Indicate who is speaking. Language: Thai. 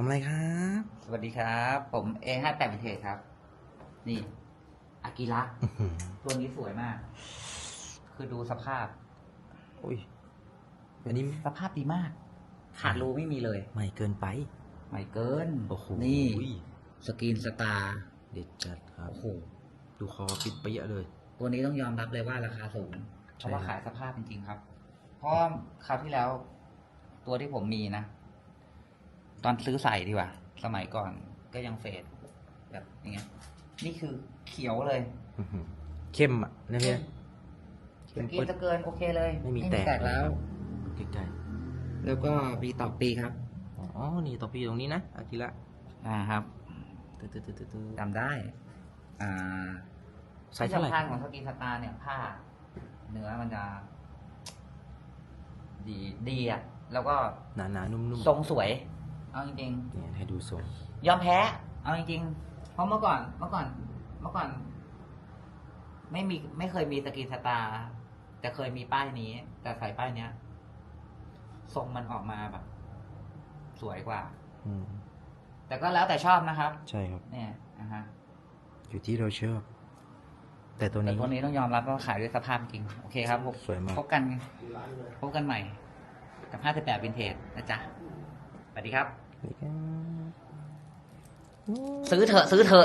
Speaker 1: ทำอะไรครับ
Speaker 2: สวัสดีครับ ผมเอห้าแปดวิเทศครับ นี่อากิระ
Speaker 1: อื้อหือ
Speaker 2: ตัวนี้สวยมาก คือดูสภาพ
Speaker 1: อุ้ยอันนี้
Speaker 2: สภาพดีมาก ขาดรูไม่มีเลย
Speaker 1: ใหม่เกินไป
Speaker 2: ไม่เกิน
Speaker 1: โอ้โห
Speaker 2: นี่สกรีนสตาร์
Speaker 1: เด็ดจัดครับ
Speaker 2: โอ้โห
Speaker 1: ดูคอปิดเปี้ยเลย
Speaker 2: ตัวนี้ต้องยอมรับเลยว่าราคาสูงเพ
Speaker 1: ใช่
Speaker 2: ราะว่า
Speaker 1: ครับ
Speaker 2: ขายสภาพจริงๆครับ เพราะว่าคราวที่แล้ว ตัวที่ผมมีนะ ตอนซื้อใส่ดีกว่า สมัยก่อนก็ยังเฟดแบบอย่างเงี้ย นี่คือเขียวเลย
Speaker 1: อื้อหือเข้มอะนะพี่นะเข้
Speaker 2: ส
Speaker 1: ม
Speaker 2: กรีน
Speaker 1: ปึ๊ด
Speaker 2: จะเกินโอเคเลย
Speaker 1: ไม่มีแตก
Speaker 2: แล้ว
Speaker 1: ใกล้
Speaker 2: แล้วก็มีต่อปีครับ
Speaker 1: ๆอ๋อ นี่ต่อปีตรงนี้นะอากิระ
Speaker 2: อ่าครับ
Speaker 1: ตึ๊ดตึ๊ดตึ๊ดตึ๊ดตึ๊ด
Speaker 2: จำได้ อ่า
Speaker 1: ไซส์เท่าไหร่
Speaker 2: ที่สำคัญของสกินสตาร์เนี่ยผ้าเนื้อมันจะ ดีดีอะ แล้วก็
Speaker 1: หนาๆนุ่ม
Speaker 2: ทรงสวย เอาจริง
Speaker 1: ๆเนี่ยให้ดูทรง
Speaker 2: ๆยอมแพ้ เอาจริงๆเพราะเมื่อก่อนเมื่อก่อน เมื่อก่อน ไม่มีไม่เคยมีสกินสตาร์แต่เคยมีป้ายนี้ แต่ใส่ป้ายเนี้ยทรงมันออกมาแบบ สวยกว่า
Speaker 1: อืม
Speaker 2: แต่ก็แล้วแต่ชอบนะครับ
Speaker 1: ใช่ครับ
Speaker 2: เนี่ยนะฮะ
Speaker 1: อยู่ที่เราชอบแต่ตัว
Speaker 2: แต่
Speaker 1: นี้
Speaker 2: ตัวนี้ต้องยอมรับว่าขายด้วยสภาพจริง โอเคครับพบ
Speaker 1: สวยมาก
Speaker 2: พบกัน พบกันใหม่ กับ 58วินเทจนะจ๊ะสวัสดีครับ
Speaker 1: นี่ครับ
Speaker 2: ซื้อเถอะซื้อเถอะ